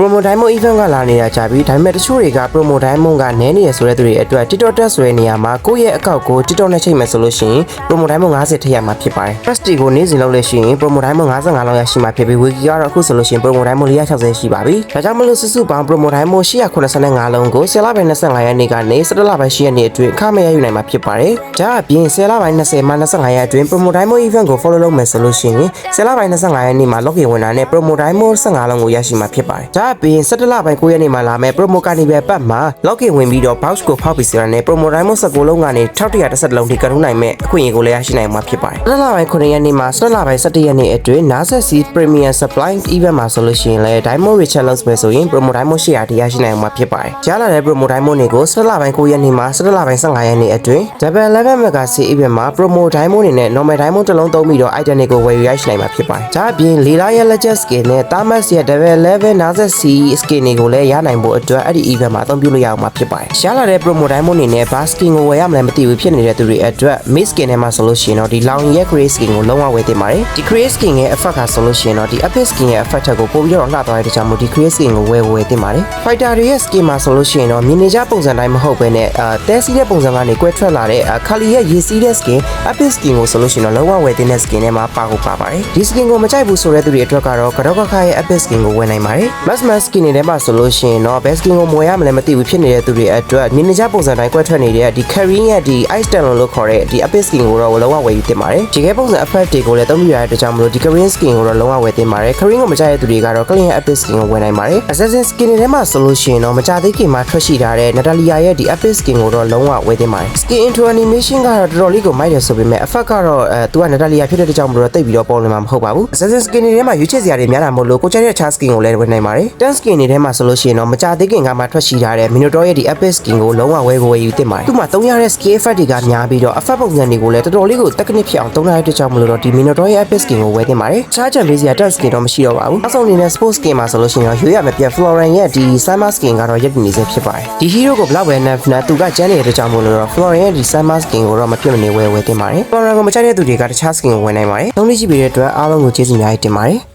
promo diamond event ကလာနေတာကြာပြီဒါပေမဲ့တချို့တွေက promo diamond ကနည်းနေရဆိုတဲ့သူတွေအတွက် TikTok တက်ဆိုတဲ့နေရာမှာကိုယ့်ရဲ့အကောက်ကို TikTok နဲ့ချိန်မယ်ဆိုလို့ရှိရင် promo diamond 50ထည့်ရမှာဖြစ်ပါတယ် first ကိုနေ့စဉ်လုပ်လို့ရှိရင် promo diamond 55လောက်ရရှိမှာဖြစ်ပြီး wiki ကတော့အခုဆိုလို့ရှိရင် promo diamond 460ရှိပါပြီဒါကြောင့်မလို့စုစုပေါင်း promo diamond 885လုံးကို10လပိုင်း25ရက်နေ့ကနေ17လပိုင်း10ရက်နေ့အတွင်းအခမဲ့ရယူနိုင်မှာဖြစ်ပါတယ်ဒါအပြင်10လပိုင်း20မှ25ရက်အတွင်း promo diamond event ကို follow လုပ်မယ်ဆိုလို့ရှိရင်10လပိုင်း25ရက်နေ့မှာ login ဝင်တာနဲ့ promo diamond 15လုံးကိုရရှိမှာဖြစ်ပါတယ်ဒါအပြင်17လပိုင်း9ရက်နေ့မှာလာမယ့် promo carnival ပတ်မှာ login ဝင်ပြီးတော့ box ကိုဖောက်ပြီးစရနဲ့ promo diamond 19လုံးကနေ1110လုံးထိကထုံးနိုင်မဲ့အခွင့်အရေးကိုလည်းရရှိနိုင်မှာဖြစ်ပါတယ်17လပိုင်း9ရက်နေ့မှာ17လပိုင်း17ရက်နေ့အတွင်း NASA C Premium Supply Event မှာဆိုလို့ရှိရင်လည်း diamond recharge လုပ်မယ်ဆိုရင် promo diamond 800တရရှိနိုင်မှာဖြစ်ပါတယ်ကြားလာတဲ့ promo diamond တွေကို17လပိုင်း9ရက်နေ့မှာ17လပိုင်း15ရက်နေ့အတွင်း Double 11 Mega C Event မှာ promo diamond တွေနဲ့ normal diamond တစ်လုံးသုံးပြီးတော့ item တွေကိုဝယ်ယူရရှိနိုင်မှာဖြစ်ပါတယ်ဒါအပြင်လေလာရဲ့ legend skin နဲ့ Thermos ရဲ့ Double 11 NASA C skin တွေကိုလည်းရနိုင်ဖို့အတွက်အဲ့ဒီ event မှာအသုံးပြုလို့ရအောင်မှာဖြစ်ပါတယ်ရှားလာတဲ့ promo diamond တွေနဲ့ bar skin ကိုဝယ်ရမလဲမသိဘူးဖြစ်နေတဲ့သူတွေအတွက် mid skin ထဲမှာဆိုလို့ရှိရင်တော့ဒီလောင်ရဲ့ gray skin ကိုလုံးဝဝယ်သင့်ပါတယ်ဒီ gray skin ရဲ့ effect ကဆိုလို့ရှိရင်တော့ဒီ epic skin ရဲ့ effect ထက်ကိုပိုပြီးတော့လှသွားတဲ့တခြားမို့ဒီ gray skin ကိုဝယ်ဝယ်သင့်ပါတယ် fighter တွေရဲ့ skin မှာဆိုလို့ရှိရင်တော့မြင်နေကြပုံစံတိုင်းမဟုတ်ဘဲနဲ့အာတဲစီးတဲ့ပုံစံကနေကွဲထွက်လာတဲ့ခါလီရဲ့ရေစီးတဲ့ skin epic skin ကိုဆိုလို့ရှိရင်တော့လုံးဝဝယ်သင့်တဲ့ skin ထဲမှာပါကိုပါပါတယ်ဒီ skin ကိုမကြိုက်ဘူးဆိုတဲ့သူတွေအတွက်ကတော့ကတော့ကခါရဲ့ epic skin ကိုဝယ်နိုင်ပါတယ် mass mass skin တွေထဲမှာဆိုလို့ရှိရင်တော့ best skin ကိုမဝယ်ရမလဲမသိဘူးဖြစ်နေတဲ့သူတွေအတွက်မြင်နေကြပုံစံတိုင်းကွဲထွက်နေတဲ့ဒီ carrying ရဲ့ဒီ ice talon လို့ခေါ်တဲ့ဒီ epic skin ကိုတော့လုံးဝဝယ်ယူသင့်ပါတယ်ဒီကဲပုံစံ effect တွေကိုလည်းသုံးပြရတဲ့အတွက်ကြောင့်မလို့ဒီ carrying skin ကိုတော့လုံးဝဝယ်သင့်ပါတယ် carrying ကိုမကြိုက်တဲ့သူတွေကတော့ clean ရဲ့ epic skin ကိုဝယ်နိုင်ပါတယ် assassin skin တွေထဲမှာဆိုလို့ရှိရင်တော့မကြသေးခင်မှာထွက်ရှိထားတဲ့ Natalia ရဲ့ဒီ epic skin ကိုတော့လုံးဝဝယ်သင့်ပါတယ် skin into animation ကတော့တော်တော်လေးကိုမိုက်တယ်ဆိုပေမဲ့ effect ကတော့အဲသူက Natalia ဖြစ်တဲ့အတွက်ကြောင့်မလို့တိတ်ပြီးတော့ပေါ်လွင်မှာမဟုတ်ပါဘူး assassin skin တွေထဲမှာရွေးချယ်စရာတွေများတာမို့လို့ကိုကြိုက်တဲ့ char skin ကိုလည်းဝယ်နိုင်ပါတယ် tan skin တွေထဲမှာဆိုလို့ရှိရင်တော့မကြသေးခင်ကမှထွက်ရှိထားတဲ့ Minotaur ရဲ့ဒီ epic skin ကိုလုံးဝဝယ်ကိုဝယ်ယူသင့်ပါတယ်သူမှသုံးရတဲ့ skill effect တွေကများပြီးတော့ effect ပုံစံတွေကိုလည်းတော်တော်လေးကို technique ဖြစ်အောင်သုံးထားတဲ့အတွက်ကြောင့်မလို့တော့ဒီ Minotaur ရဲ့ epic skin ကိုဝယ်သင့်ပါတယ်ချားချန်ပေးစရာ tan skin တော့မရှိတော့ပါဘူးနောက်ဆုံးအနေနဲ့ sports skin မှာဆိုလို့ရှိရင်တော့ရွေးရမယ်ပြ Floran ရဲ့ဒီ summer skin ကတော့ရက်တည်နေစေဖြစ်ပါတယ်ဒီ hero ကိုဘလောက်ပဲ nerf နဲ့သူကကျန်းနေတဲ့အတွက်ကြောင့်မလို့တော့ Floran ရဲ့ဒီ summer skin ကိုတော့မဖြစ်မနေဝယ်ဝယ်သင့်ပါတယ် Floran ကိုမချိုက်တဲ့သူတွေကတခြား skin ကိုဝယ်နိုင်ပါတယ်သုံးလေးကြည့်ပေးတဲ့အတွက်အားလုံးကိုကျေးဇူးများတင်ပါတယ်